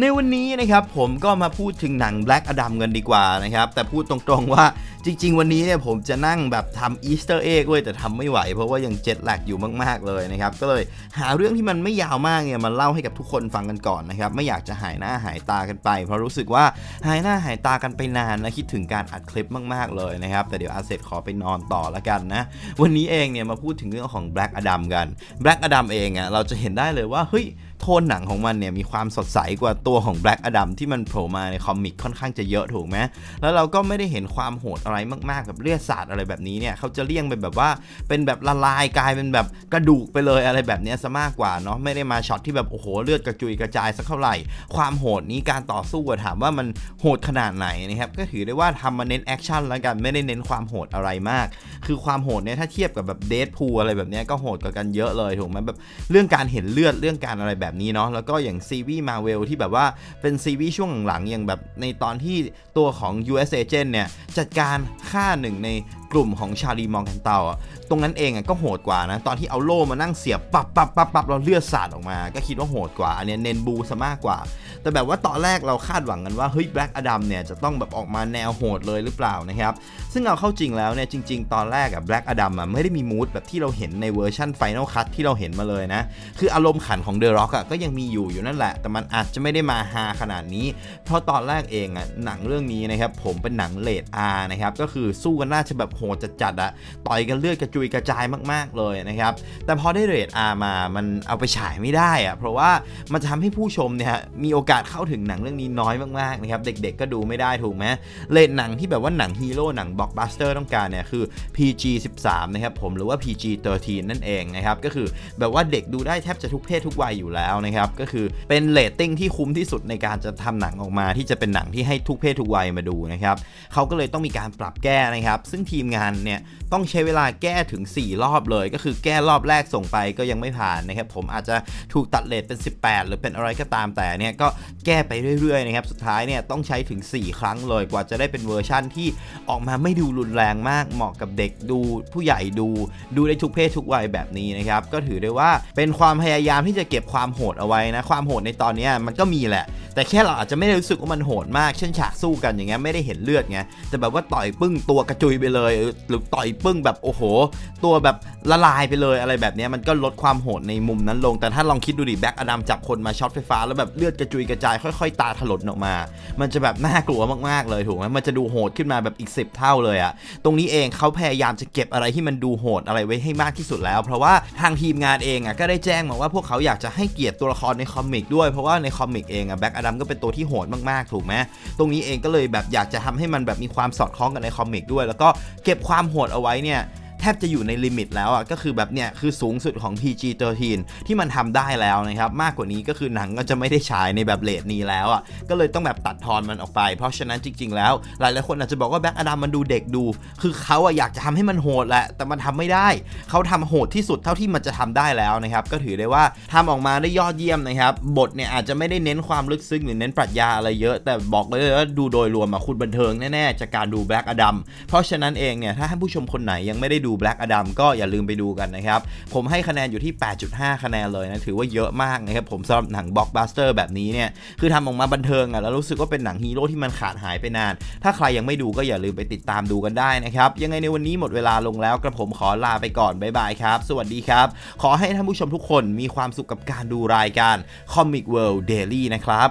ในวันนี้นะครับผมก็มาพูดถึงหนัง Black Adam กันดีกว่านะครับ แต่พูดตรงๆว่าจริง ๆ วันนี้เนี่ยผมจะนั่งแบบทำอีสเตอร์เอ็กเว้ยแต่ทำไม่ไหว เพราะว่ายังเจ็ตแลกอยู่มาก ๆ เลยนะครับ ก็เลยหาเรื่องที่มันไม่ยาวมากเนี่ยมาเล่าให้กับทุกคนฟังกันก่อนนะครับ ไม่อยากจะหายหน้าหายตากันไป เพราะรู้สึกว่าหายหน้าหายตากันไปนานและคิดถึงการอัดคลิปมาก ๆ เลยนะครับ แต่เดี๋ยวอาเซตขอไปนอนต่อละกันนะ วันนี้เองเนี่ยมาพูดถึงเรื่องของ Black Adam กัน Black Adam เองอะ่ะเราจะเห็นได้เลยว่าเฮ้ย โทนหนังของมันเนี่ยมีความสดใสกว่าตัวของ Black Adam ที่มันโผล่มาในคอมิกค่อนข้างจะเยอะถูกไหมแล้วเราก็ไม่ได้เห็นความโหดอะไรมากๆกับเลือดสาดอะไรแบบนี้เนี่ยเขาจะเลี่ยงเป็นแบบว่าเป็นแบบละลายกลายเป็นแบบกระดูกไปเลยอะไรแบบนี้ซะมากกว่าเนาะไม่ได้มาช็อตที่แบบโอ้โหเลือดกระจุยกระจายสักเท่าไหร่ ความโหดนี้การต่อสู้อะถามว่ามันโหดขนาดไหนนะครับก็ถือได้ว่าทำมาเน้นแอคชั่นแล้วกันไม่ได้เน้นความโหดอะไรมาก คือความโหดเนี่ยถ้าเทียบกับแบบเดดพูอะไรแบบนี้ก็โหดกว่ากันเยอะเลยถูกไหมแบบเรื่องการเห็นเลือดเรื่องการอะไรแบบนี้เนาะแล้วก็อย่างซีวีมาเวลที่แบบว่าเป็นซีวีช่วงหลังๆอย่างแบบในตอนที่ตัวของ US Agent เนี่ยจัดการฆ่าหนึ่งใน กลุ่มของชาลีมองกันเตาอะตรงนั้นเองอะก็โหดกว่านะ ตอนที่เอาโล่มานั่งเสียบปับปับปับปับเราเลือดสาดออกมา ก็คิดว่าโหดกว่า อันนี้เน้นบูซะมากกว่า แต่แบบว่าตอนแรกเราคาดหวังกันว่าเฮ้ยแบล็กอดัมเนี่ยจะต้องแบบออกมาแนวโหดเลยหรือเปล่านะครับซึ่งเอาเข้าจริงแล้วเนี่ยจริง ๆ ตอนแรกอะแบล็กอดัมอะไม่ได้มีมูดแบบที่เราเห็นในเวอร์ชันไฟน a ลคัตที่เราเห็นมาเลยนะคืออารมณ์ขันของเดอะร็อกอะก็ยังมีอยู่อยู่นั่นแหละ แต่มันอาจจะไม่ได้มาฮาขนาดนี้ เพราะตอนแรกเองอะหนังเรื่องนี้นะครับผมเป็นหนังเลดอานะครับก็คือสู้กันน่าจะแบบโหดจัดๆอะต่อยกันเลือดกระจุยกระจายมากๆเลยนะครับ แต่พอได้เรทอาร์มามันเอาไปฉายไม่ได้อะเพราะว่ามันจะทำให้ผู้ชมเนี่ยมีโอกาสเข้าถึงหนังเรื่องนี้น้อยมากๆนะครับ เด็กๆก็ดูไม่ได้ถูกไหมเลทหนังที่แบบว่าหนังฮีโร่หนังบล็อกบัสเตอร์ต้องการเนี่ยคือ PG 13นะครับผมหรือว่า PG 13นั่นเองนะครับก็คือแบบว่าเด็กดูได้แทบจะทุกเพศทุกวัยอยู่แล้วนะครับก็คือเป็นเลตติ้งที่คุ้มที่สุดในการจะทำหนังออกมาที่จะเป็นหนังที่ให้ทุกเพศทุกวัยมาดูนะครับเขาก็เลยต้องมีการปรับแก้นะครับ ซึ่งทีมงานเนี่ยต้องใช้เวลาแก้ถึง 4 รอบเลย ก็คือแก้รอบแรกส่งไปก็ยังไม่ผ่านนะครับผมอาจจะถูกตัดเลทเป็น 18 หรือเป็นอะไรก็ตามแต่เนี่ยก็แก้ไปเรื่อยๆนะครับสุดท้ายเนี่ยต้องใช้ถึง 4 ครั้งเลยกว่าจะได้เป็นเวอร์ชั่นที่ออกมาไม่ดูรุนแรงมากเหมาะกับเด็กดู ผู้ใหญ่ดูดูได้ทุกเพศทุกวัยแบบนี้นะครับก็ถือได้ว่าเป็นความพยายามที่จะเก็บความโหดเอาไว้นะความโหดในตอนนี้มันก็มีแหละ แต่แค่เราอาจจะไม่ได้รู้สึกว่ามันโหดมากเช่นฉากสู้กันอย่างเงี้ยไม่ได้เห็นเลือดไงแต่แบบว่าต่อยปึ้งตัวกระจุยไปเลยหรือต่อยปึ้งแบบโอ้โห ตัวแบบละลายไปเลยอะไรแบบนี้มันก็ลดความโหดในมุมนั้นลง แต่ถ้าลองคิดดูดิแบ็กอดัมจับคนมาช็อตไฟฟ้าแล้วแบบเลือดกระจุยกระจายค่อยๆ ตาถลนออกมา มันจะแบบน่ากลัวมากๆเลยถูกไหมมันจะดูโหดขึ้นมาแบบอีก 10 เท่าเลยอะตรงนี้เองเขาพยายามจะเก็บอะไรที่มันดูโหดอะไรไว้ให้มากที่สุดแล้ว เพราะว่าทางทีมงานเองอะก็ได้แจ้งมาว่าพวกเขาอยากจะให้เกียรติตัวละครในคอมิกด้วยเพราะว่าในคอมิกเองอะแบ็กอดัมก็เป็นตัวที่โหดมากๆถูกไหมตรงนี้เองก็เลยแบบอยากจะทำให้มันแบบมีความสอดคล้องกันในคอมิกด้วย แล้วก็เก็็บความโหดเอาไว้เนี่ย แทบจะอยู่ในลิมิตแล้วอะก็คือแบบเนี่ยคือสูงสุดของ PG-13 ที่มันทำได้แล้วนะครับ มากกว่านี้ก็คือหนังก็จะไม่ได้ฉายในแบบเลทนี้แล้วอะก็เลยต้องแบบตัดทอนมันออกไป เพราะฉะนั้นจริง ๆ แล้ว หลายๆคนอาจจะบอกว่าแบ็คอดัมมันดูเด็กดู คือเขาอะอยากจะทำให้มันโหดแหละ แต่มันทำไม่ได้ เขาทำโหดที่สุดเท่าที่มันจะทำได้แล้วนะครับก็ถือได้ว่าทำออกมาได้ยอดเยี่ยมนะครับบทเนี่ยอาจจะไม่ได้เน้นความลึกซึ้งหรือเน้นปรัชญาอะไรเยอะ แต่บอกเลยว่าดูโดยรวมอะคุณบันเทิงแน่ๆจากการดูแบ็คอดัมเพราะฉะนั้นเองเนี่ยถ้าท่านผู้ชมคนไหนยังไม่ได้ดูแบ็คอดัมก็อย่าลืมไปดูกันนะครับ ผมให้คะแนนอยู่ที่ 8.5 คะแนนเลยนะ ถือว่าเยอะมากนะครับ ผมสำหรับหนังบล็อกบัสเตอร์แบบนี้เนี่ย คือทำออกมาบันเทิงอะแล้วรู้สึกว่าเป็นหนังฮีโร่ที่มันขาดหายไปนาน ถ้าใครยังไม่ดูก็อย่าลืมไปติดตามดูกันได้นะครับ ยังไงในวันนี้หมดเวลาลงแล้วกระผมขอลาไปก่อนบ๊ายบายครับ สวัสดีครับ ขอให้ท่านผู้ชมทุกคนมีความสุขกับการดูรายการ Comic World Daily นะครับ